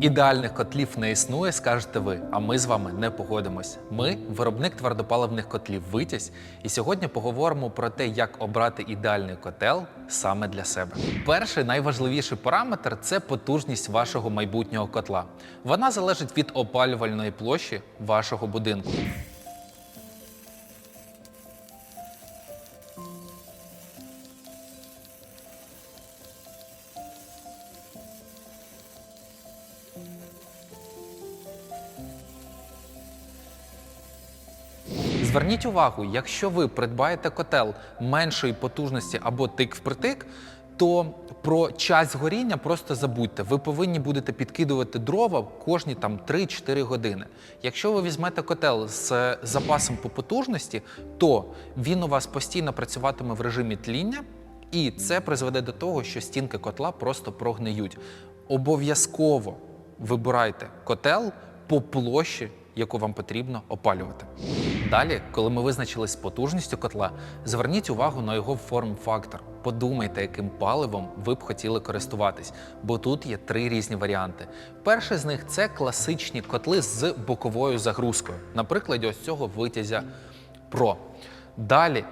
Ідеальних котлів не існує, скажете ви, а ми з вами не погодимось. Ми виробник твердопаливних котлів Витязь, і сьогодні поговоримо про те, як обрати ідеальний котел саме для себе. Перший найважливіший параметр це потужність вашого майбутнього котла. Вона залежить від опалювальної площі вашого будинку. Зверніть увагу, якщо ви придбаєте котел меншої потужності або тик в притик, то про час горіння просто забудьте. Ви повинні будете підкидувати дрова кожні там 3-4 години. Якщо ви візьмете котел з запасом по потужності, то він у вас постійно працюватиме в режимі тління, і це призведе до того, що стінки котла просто прогниють. Обов'язково вибирайте котел по площі, яку вам потрібно опалювати. Далі, коли ми визначились з потужністю котла, зверніть увагу на його форм-фактор. Подумайте, яким паливом ви б хотіли користуватись, бо тут є три різні варіанти. Перший з них це класичні котли з боковою загрузкою, наприклад, ось цього витязя Pro. Далі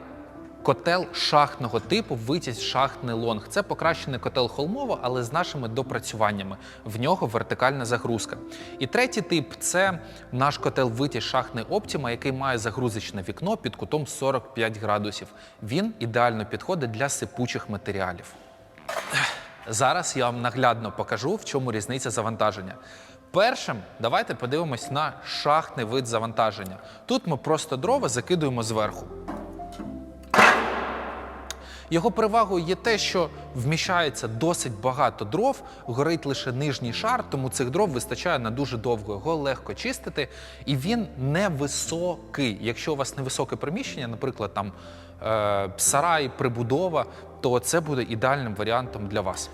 Котел шахтного типу витязь шахтний лонг. Це покращений котел холмово, але з нашими допрацюваннями. В нього вертикальна загрузка. І третій тип це наш котел витязь шахтний Optima, який має загрузочне вікно під кутом 45 градусів. Він ідеально підходить для сипучих матеріалів. Зараз я вам наглядно покажу, в чому різниця завантаження. Першим давайте подивимось на шахтний вид завантаження. Тут ми просто дрова закидуємо зверху. Його перевагою є те, що вміщається досить багато дров, горить лише нижній шар, тому цих дров вистачає на дуже довго. Його легко чистити, і він невисокий. Якщо у вас невисоке приміщення, наприклад, там е, сарай, прибудова, то це буде ідеальним варіантом для вас.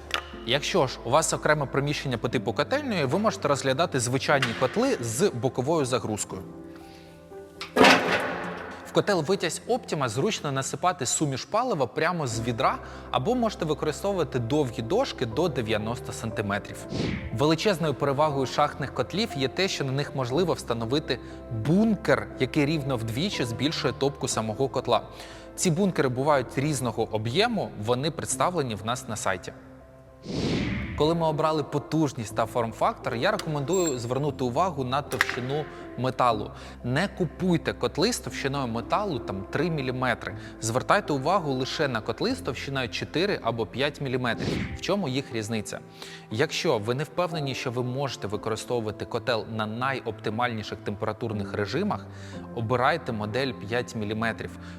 Якщо ж у вас окреме приміщення по типу котельної, ви можете розглядати звичайні котли з боковою загрузкою. Котел витязь Optima зручно насипати суміш палива прямо з відра, або можете використовувати довгі дошки до 90 см. Величезною перевагою шахтних котлів є те, що на них можливо встановити бункер, який рівно вдвічі збільшує топку самого котла. Ці бункери бувають різного об'єму, вони представлені в нас на сайті. Коли ми обрали потужність та форм-фактор, я рекомендую звернути увагу на товщину металу. Не купуйте котли з товщиною металу там 3 мм. Звертайте увагу лише на котли з товщиною 4 або 5 мм. В чому їх різниця? Якщо ви не впевнені, що ви можете використовувати котел на найоптимальніших температурних режимах, обирайте модель 5 мм.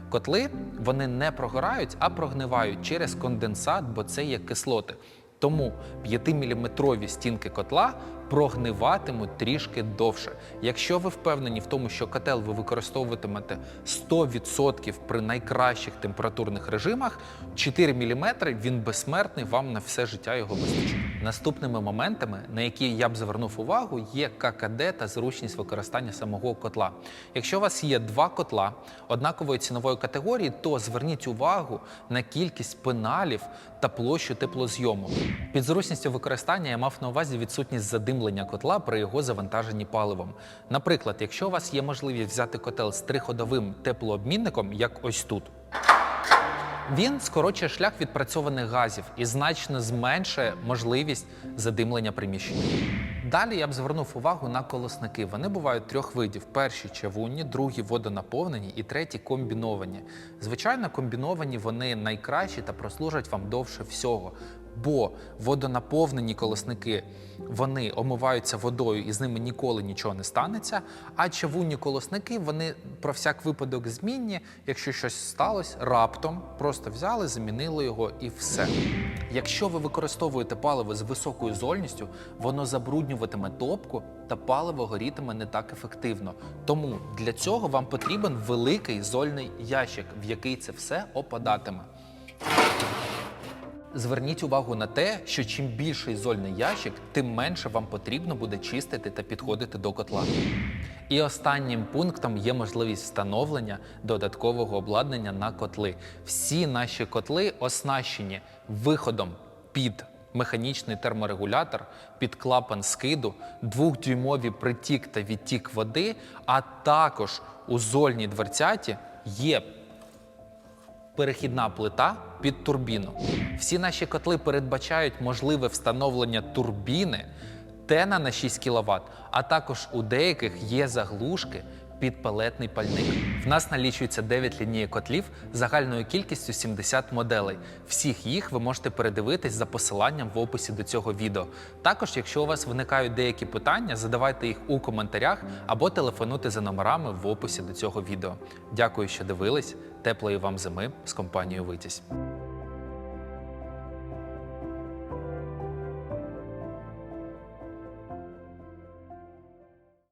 Котли вони не прогорають, а прогнивають через конденсат, бо це є кислоти. Тому 5-мм стінки котла прогниватимуть трішки довше. Якщо ви впевнені в тому, що котел ви використовуватимете 100% при найкращих температурних режимах, 4 мм він безсмертний, вам на все життя його вистачить. Наступними моментами, на які я б звернув увагу, є ККД та зручність використання самого котла. Якщо у вас є два котла однакової цінової категорії, то зверніть увагу на кількість пеналів та площу теплозйому. Під зручністю використання я мав на увазі відсутність задимлення котла при його завантаженні паливом. Наприклад, якщо у вас є можливість взяти котел з триходовим теплообмінником, як ось тут. Він скорочує шлях відпрацьованих газів і значно зменшує можливість задимлення приміщення. Далі я б звернув увагу на колосники. Вони бувають трьох видів: перші чавунні, другі водонаповнені і треті комбіновані. Звичайно, комбіновані вони найкращі та прослужать вам довше всього. Бо водонаповнені колосники вони омиваються водою і з ними ніколи нічого не станеться. А чавунні колосники вони про всяк випадок змінні. Якщо щось сталося, раптом просто взяли, замінили його і все. Якщо ви використовуєте паливо з високою зольністю, воно забруднюватиме топку та паливо горітиме не так ефективно. Тому для цього вам потрібен великий зольний ящик, в який це все опадатиме. Зверніть увагу на те, що чим більший зольний ящик, тим менше вам потрібно буде чистити та підходити до котла. І останнім пунктом є можливість встановлення додаткового обладнання на котли. Всі наші котли оснащені виходом під механічний терморегулятор, підклапан скиду, двохдюймові притік та відтік води, а також у зольній дверцяті є перехідна плита під турбіну. Всі наші котли передбачають можливе встановлення турбіни тена на 6 кВт, а також у деяких є заглушки під пелетний пальник. В нас налічується 9 лінійок котлів загальною кількістю 70 моделей. Всіх їх ви можете передивитись за посиланням в описі до цього відео. Також, якщо у вас виникають деякі питання, задавайте їх у коментарях або телефонуйте за номерами в описі до цього відео. Дякую, що дивились. Теплої вам зими з компанією Витязь.